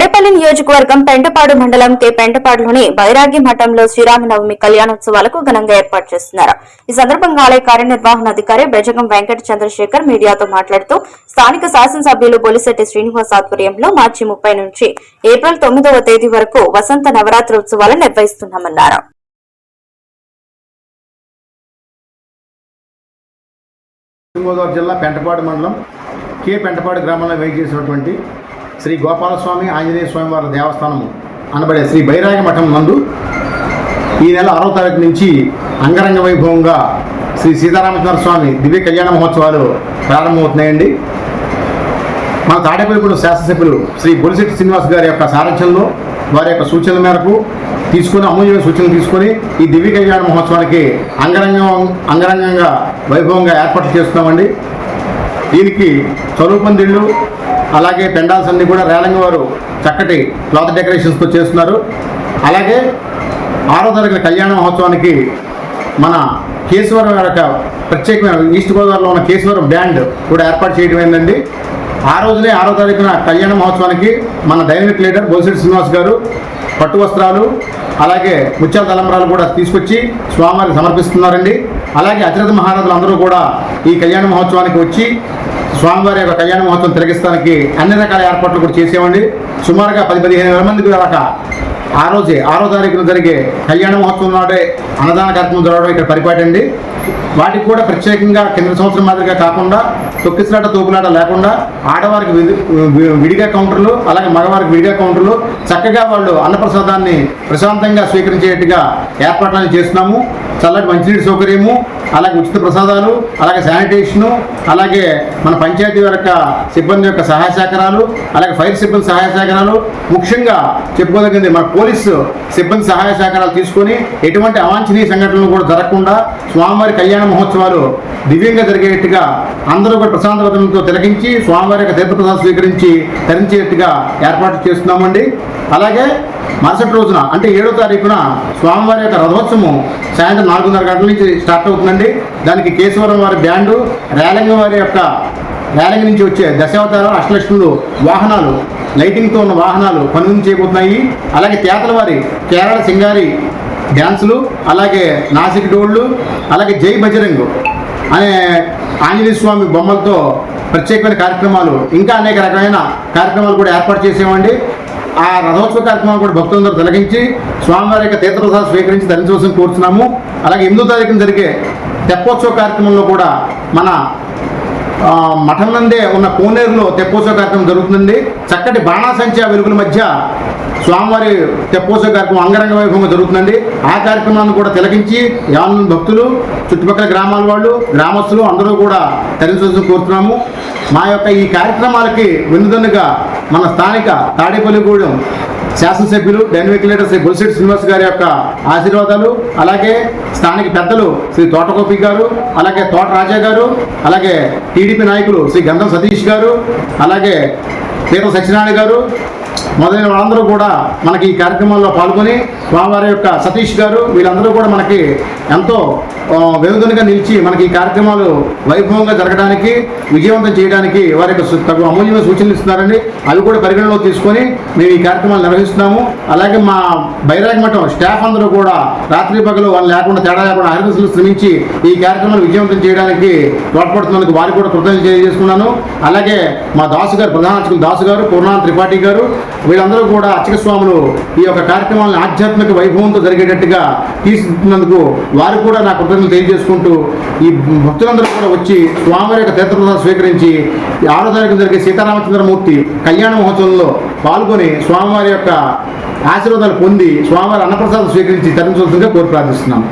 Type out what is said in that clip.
తాడేపల్లి నియోజకవర్గం పెంటపాడు మండలం కే పెంటపాడులోని బైరాగి మఠంలో శ్రీరామనవమి కళ్యాణోత్సవాలకు ఘనంగా ఏర్పాటు చేస్తున్నారు. ఈ సందర్భంగా ఆలయ కార్యనిర్వహణాధికారి బెజగం వెంకట చంద్రశేఖర్ మీడియాతో మాట్లాడుతూ స్థానిక శాసనసభ్యులు బొలిశెట్టి శ్రీనివాస్ ఆధ్వర్యంలో మార్చి ముప్పై నుంచి ఏప్రిల్ తొమ్మిదవ తేదీ వరకు వసంత నవరాత్రి ఉత్సవాలు నిర్వహిస్తున్నామన్నారు. జిల్లా పెంటపాడు మండలం కే పెంటపాడు గ్రామంలో వెయిట్ చేసినటువంటి శ్రీ గోపాలస్వామి ఆంజనేయ స్వామి వారి దేవస్థానము అనబడే శ్రీ బైరాగ మఠం నందు ఈ నెల ఆరో తారీఖు నుంచి అంగరంగ వైభవంగా శ్రీ సీతారామచంద్ర స్వామి దివ్య కళ్యాణ మహోత్సవాలు ప్రారంభమవుతున్నాయండి. మన తాడేపల్లిగూడెం శాసనసభ్యులు శ్రీ బొలిశెట్టి శ్రీనివాస్ గారి యొక్క సారథ్యంలో వారి యొక్క సూచనల మేరకు తీసుకుని అమూల్యమైన సూచనలు తీసుకొని ఈ దివ్య కళ్యాణ మహోత్సవానికి అంగరంగం అంగరంగంగా వైభవంగా ఏర్పాట్లు చేస్తున్నామండి. దీనికి చదువు పందిళ్ళు అలాగే పెండాల్స్ అన్ని కూడా రేలంగి వారు చక్కటి క్లాత్ డెకరేషన్స్తో చేస్తున్నారు. అలాగే ఆరో తారీఖున కళ్యాణ మహోత్సవానికి మన కేశవరం యొక్క ప్రత్యేకమైన ఈస్ట్ గోదావరిలో ఉన్న కేశవరం బ్యాండ్ కూడా ఏర్పాటు చేయడం ఏంటండి ఆ రోజునే ఆరో తారీఖున కళ్యాణ మహోత్సవానికి మన డైనమిక్ లీడర్ బోసిరెడ్డి శ్రీనివాస్ గారు పట్టు వస్త్రాలు అలాగే ముత్యాల తలంబరాలు కూడా తీసుకొచ్చి స్వామివారికి సమర్పిస్తున్నారండి. అలాగే అతిరథ మహారాజులు అందరూ కూడా ఈ కళ్యాణ మహోత్సవానికి వచ్చి స్వామివారి యొక్క కళ్యాణ మహోత్సవం తిరగిస్తానికి అన్ని రకాల ఏర్పాట్లు కూడా చేసేవండి. సుమారుగా పది పదిహేను వేల మందికి దాకా ఆ రోజే ఆరో తారీఖున జరిగే కళ్యాణ మహోత్సవం నాడే అన్నదాన కార్యక్రమం జరగడం ఇక్కడ పరిపాటి అండి వాటికి కూడా ప్రత్యేకంగా కింద సంవత్సరం మాదిరిగా కాకుండా తొక్కిసలాట తోపులాట లేకుండా ఆడవారికి విడిగా కౌంటర్లు అలాగే మగవారికి విడిగా కౌంటర్లు చక్కగా వాళ్ళు అన్నప్రసాదాన్ని ప్రశాంతంగా స్వీకరించేట్టుగా ఏర్పాట్లను చేస్తున్నాము. చల్లటి మంచినీటి సౌకర్యము అలాగే ఉచిత ప్రసాదాలు అలాగే శానిటేషను అలాగే మన పంచాయతీ యొక్క సిబ్బంది యొక్క సహాయ సహకారాలు అలాగే ఫైర్ సిబ్బంది సహాయ సహకారాలు ముఖ్యంగా చెప్పుకోదగింది మన పోలీసు సిబ్బంది సహాయ సహకారాలు తీసుకొని ఎటువంటి అవాంఛనీయ సంఘటనలు కూడా జరగకుండా స్వామివారి కళ్యాణ మహోత్సవాలు దివ్యంగా జరిగేట్టుగా అందరూ కూడా ప్రశాంత వదనంతో తిలకించి స్వామివారి యొక్క తీర్థప్రసాదం స్వీకరించి తరించేట్టుగా ఏర్పాటు చేస్తున్నామండి. అలాగే మరుసటి రోజున అంటే ఏడో తారీఖున స్వామివారి యొక్క రథోత్సవం సాయంత్రం నాలుగున్నర గంటల నుంచి స్టార్ట్ అవుతుందండి. దానికి కేశవరం వారి బ్యాండు రేలంగం వారి యొక్క రేలంగి నుంచి వచ్చే దశావతారం అష్టలక్ష్ములు వాహనాలు లైటింగ్తో ఉన్న వాహనాలు పనులు చేయబోతున్నాయి. అలాగే తేతల వారి కేరళ సింగారి డ్యాన్సులు అలాగే నాసిక్ డోళ్ళు అలాగే జై బజరంగ్ అనే ఆంజనేయ స్వామి బొమ్మలతో ప్రత్యేకమైన కార్యక్రమాలు ఇంకా అనేక రకమైన కార్యక్రమాలు కూడా ఏర్పాటు చేసేవండి ఆ రథోత్సవ కార్యక్రమం కూడా భక్తులందరూ తొలగించి స్వామివారి యొక్క తీర్థప్రసాదం స్వీకరించి ధరించవలసిన కోరుతున్నాము అలాగే ఎనిమిదో తారీఖున జరిగే తెప్పోత్సవ కార్యక్రమంలో కూడా మన మఠం నందే ఉన్న కోనేరులో తెప్పోత్సవ కార్యక్రమం జరుగుతుందండి. చక్కటి బాణాసంచా వెలుగుల మధ్య స్వామివారి తెప్పోత్సవ కార్యక్రమం అంగరంగ వైభవంగా జరుగుతుందండి. ఆ కార్యక్రమాన్ని కూడా తిలకించి యావన్ భక్తులు చుట్టుపక్కల గ్రామాల వాళ్ళు గ్రామస్తులు అందరూ కూడా తరించవలసి కోరుతున్నాము మా యొక్క ఈ కార్యక్రమాలకి వెన్నుదన్నుగా మన స్థానిక తాడేపల్లిగూడెం శాసనసభ్యులు డైనమిక్ లీడర్ శ్రీ బొలిశెట్టి శ్రీనివాస్ గారి యొక్క ఆశీర్వాదాలు అలాగే స్థానిక పెద్దలు శ్రీ తోటగోపి గారు అలాగే తోట రాజా గారు అలాగే టీడీపీ నాయకులు శ్రీ గంధం సతీష్ గారు అలాగే పీత సత్యనారాయణ గారు మొదలైన వాళ్ళందరూ కూడా మనకి ఈ కార్యక్రమంలో పాల్గొని స్వామివారి యొక్క సతీష్ గారు వీళ్ళందరూ కూడా మనకి ఎంతో ఆ, నిలిచి మనకి ఈ కార్యక్రమాలు వైభవంగా జరగడానికి విజయవంతం చేయడానికి వారి యొక్క తగు అమూల్యమైన సూచనలు ఇస్తున్నారండి. అవి కూడా పరిగణలో తీసుకొని మేము ఈ కార్యక్రమాలు నిర్వహిస్తున్నాము. అలాగే మా బైరాగ మఠం స్టాఫ్ అందరూ కూడా రాత్రి పగలు వాళ్ళు లేకుండా తేడా లేకుండా హరిదశలు శ్రమించి ఈ కార్యక్రమాలు విజయవంతం చేయడానికి తోడ్పడుతున్నందుకు వారికి కూడా కృతజ్ఞతలు తెలియజేసుకున్నాను. అలాగే మా దాసు గారు ప్రధాన అర్చకులు దాసు గారు పూర్ణాన్ త్రిపాఠి గారు వీళ్ళందరూ కూడా అర్చక స్వాములు ఈ యొక్క కార్యక్రమాలను ఆధ్యాత్మిక వైభవంతో జరిగేటట్టుగా తీర్చిదిద్దినందుకు వారు కూడా నా కృతజ్ఞతలు తెలియజేసుకుంటూ ఈ భక్తులందరూ కూడా వచ్చి స్వామివారి యొక్క తీర్థప్రసాదం స్వీకరించి ఆరో తారీఖు జరిగే సీతారామచంద్రమూర్తి కళ్యాణ మహోత్సవంలో పాల్గొని స్వామివారి యొక్క ఆశీర్వాదాలు పొంది స్వామివారి అన్నప్రసాదం స్వీకరించి తరించవలసిందిగా కోరి ప్రార్థిస్తున్నాం.